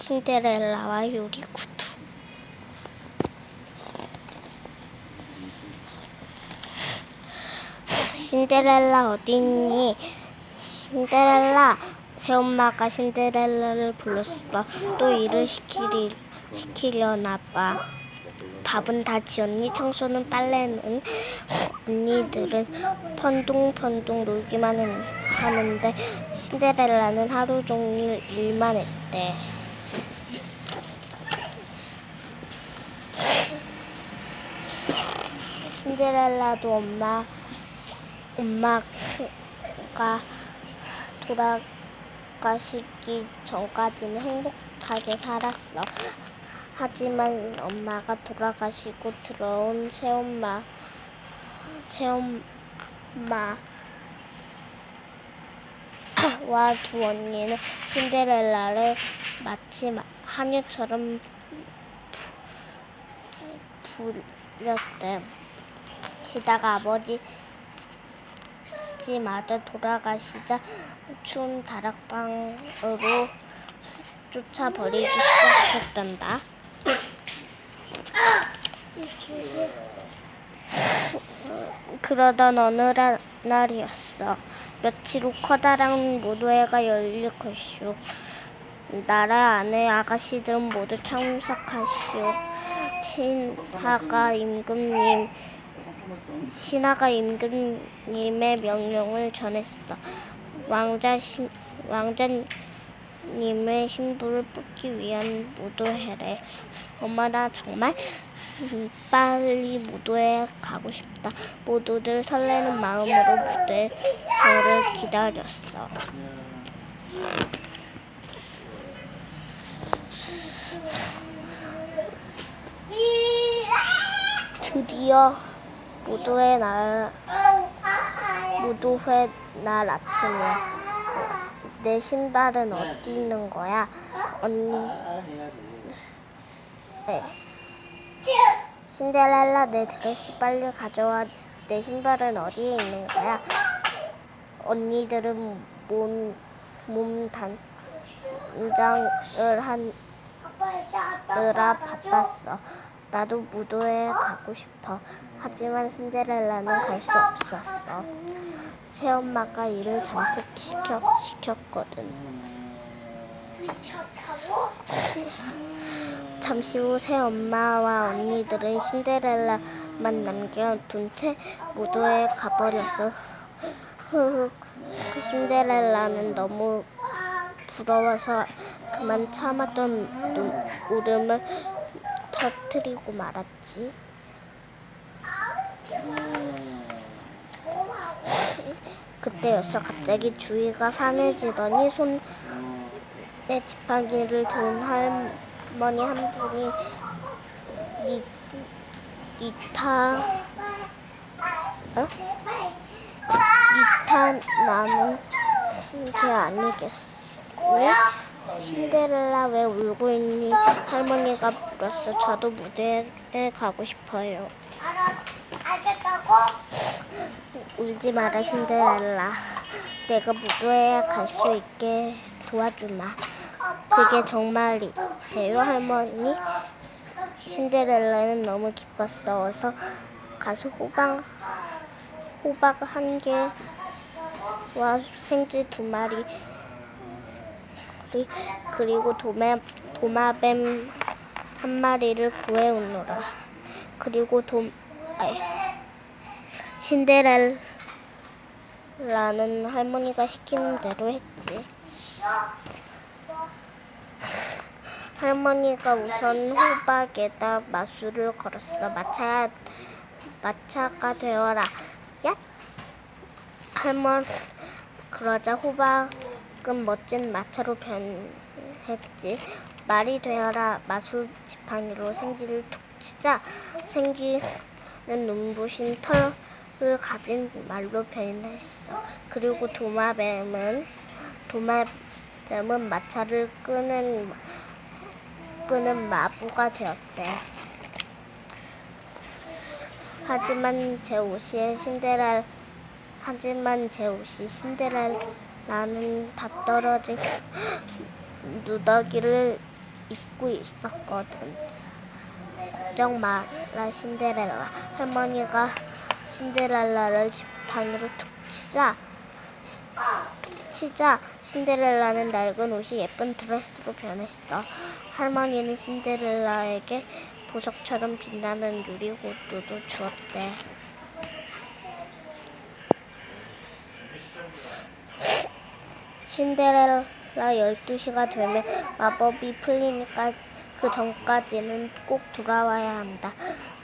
신데렐라와 요리 구두 신데렐라 어딨니? 신데렐라 새엄마가 신데렐라를 불렀어 또 일을 시키리, 시키려나 봐 밥은 다 지었니? 청소는 빨래는 언니들은 펀둥펀둥 놀기만 했- 하는데 신데렐라는 하루 종일 일만 했대. 신데렐라도 엄마 엄마가 돌아가시기 전까지는 행복하게 살았어. 하지만 엄마가 돌아가시고 들어온 새엄마 새엄마 와 두 언니는 신데렐라를 마치 마- 하녀처럼 부- 부렸대. 게다가 아버지 마저 돌아가시자 추운 다락방으로 쫓아버리기 시작했단다. 그러던 어느 라- 날이었어. 며칠 후 커다란 무도회가 열릴 것이오. 나라 안의 아가씨들은 모두 참석하시오. 신하가 임금님, 신하가 임금님의 명령을 전했어. 왕자 신, 왕자님의 신부를 뽑기 위한 무도회래. 어머나 정말 빨리 무도회에 가고 싶다. 모두들 설레는 마음으로 무대를 기다렸어. 드디어 무도회 날 무도회 날 아침에 내 신발은 어디 있는 거야? 언니. 네. 신데렐라 내 드레스 빨리 가져와. 내 신발은 어디에 있는 거야? 언니들은 몸, 몸 단장을 하느라 바빴어. 나도 무도회에 가고 싶어. 하지만 신데렐라는 갈 수 없었어. 새엄마가 일을 잔뜩 시켜, 시켰거든. 잠시 후 새엄마와 언니들은 신데렐라만 남겨둔 채 무도회에 가버렸어. 흐흐, 그 신데렐라는 너무 부러워서 그만 참았던 눈- 울음을 터뜨리고 말았지. 그때였어. 갑자기 주위가 환해지더니 손에 지팡이를 든 할머니 한 분이 니, 니타 어? 니타 나는 게 아니겠니? 신데렐라 왜 울고 있니? 할머니가 물었어. 저도 무대에 가고 싶어요. 알겠다고? 울지 마라 신데렐라. 내가 무도회에 갈 수 있게 도와주마. 그게 정말이세요 할머니? 신데렐라는 너무 기뻤어. 어서 가서 호박 호박 한 개와 생쥐 두 마리 그리- 그리고 도마 도마뱀 한 마리를 구해 오너라. 그리고 도 아이, 신데렐라는 할머니가 시키는 대로 했지. 할머니가 우선 호박에다 마술을 걸었어. 마차, 마차가 되어라. 야! 할머니, 그러자 호박 은 멋진 마차로 변했지. 말이 되어라. 마술 지팡이로 생기를 툭 치자 생기는 눈부신 털을 가진 말로 변했어. 그리고 도마뱀은 도마뱀은 마차를 끄는 끄는 마부가 되었대. 하지만 제 옷이 신데렐 하지만 제 옷이 신데렐 라는 다 떨어진 누더기를 잊고 있었거든. 걱정 마라 신데렐라. 할머니가 신데렐라를 집 방으로 툭 치자 치자 신데렐라는 낡은 옷이 예쁜 드레스로 변했어. 할머니는 신데렐라에게 보석처럼 빛나는 유리구두도 주었대. 신데렐라 12시가 되면 마법이 풀리니까 그 전까지는 꼭 돌아와야 한다.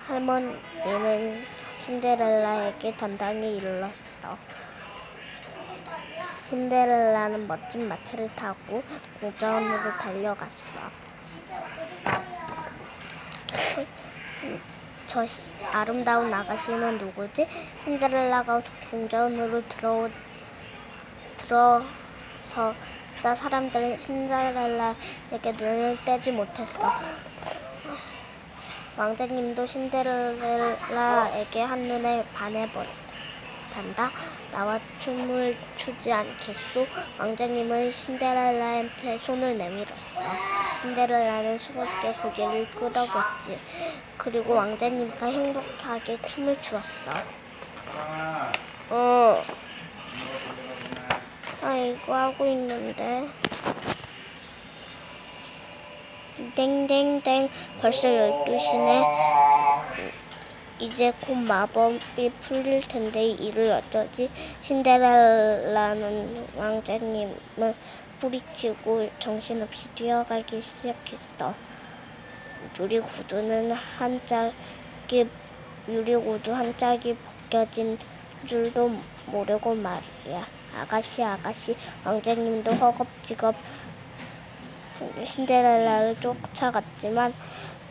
할머니는 신데렐라에게 단단히 일렀어. 신데렐라는 멋진 마차를 타고 공자원으로 달려갔어. 저 시- 아름다운 아가씨는 누구지? 신데렐라가 궁전으로 들어 들어 서 사람들은 신데렐라에게 눈을 떼지 못했어. 왕자님도 신데렐라에게 한눈에 반해버렸단다. 나와 춤을 추지 않겠소? 왕자님은 신데렐라한테 손을 내밀었어. 신데렐라는 수고롭게 고개를 끄덕였지. 그리고 왕자님과 행복하게 춤을 추었어. 어. 아, 이거 하고 있는데. 땡땡땡 벌써 12시네. 이제 곧 마법이 풀릴 텐데 이를 어쩌지? 신데렐라는 왕자님을 뿌리치고 정신없이 뛰어가기 시작했어. 유리 구두는 한 짝이 유리 구두 한 짝이 벗겨진 줄도 모르고 말이야. 아가씨 아가씨 왕자님도 허겁지겁 신데렐라를 쫓아갔지만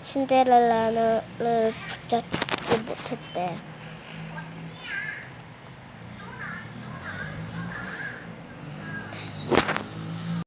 신데렐라를 붙잡지 못했대.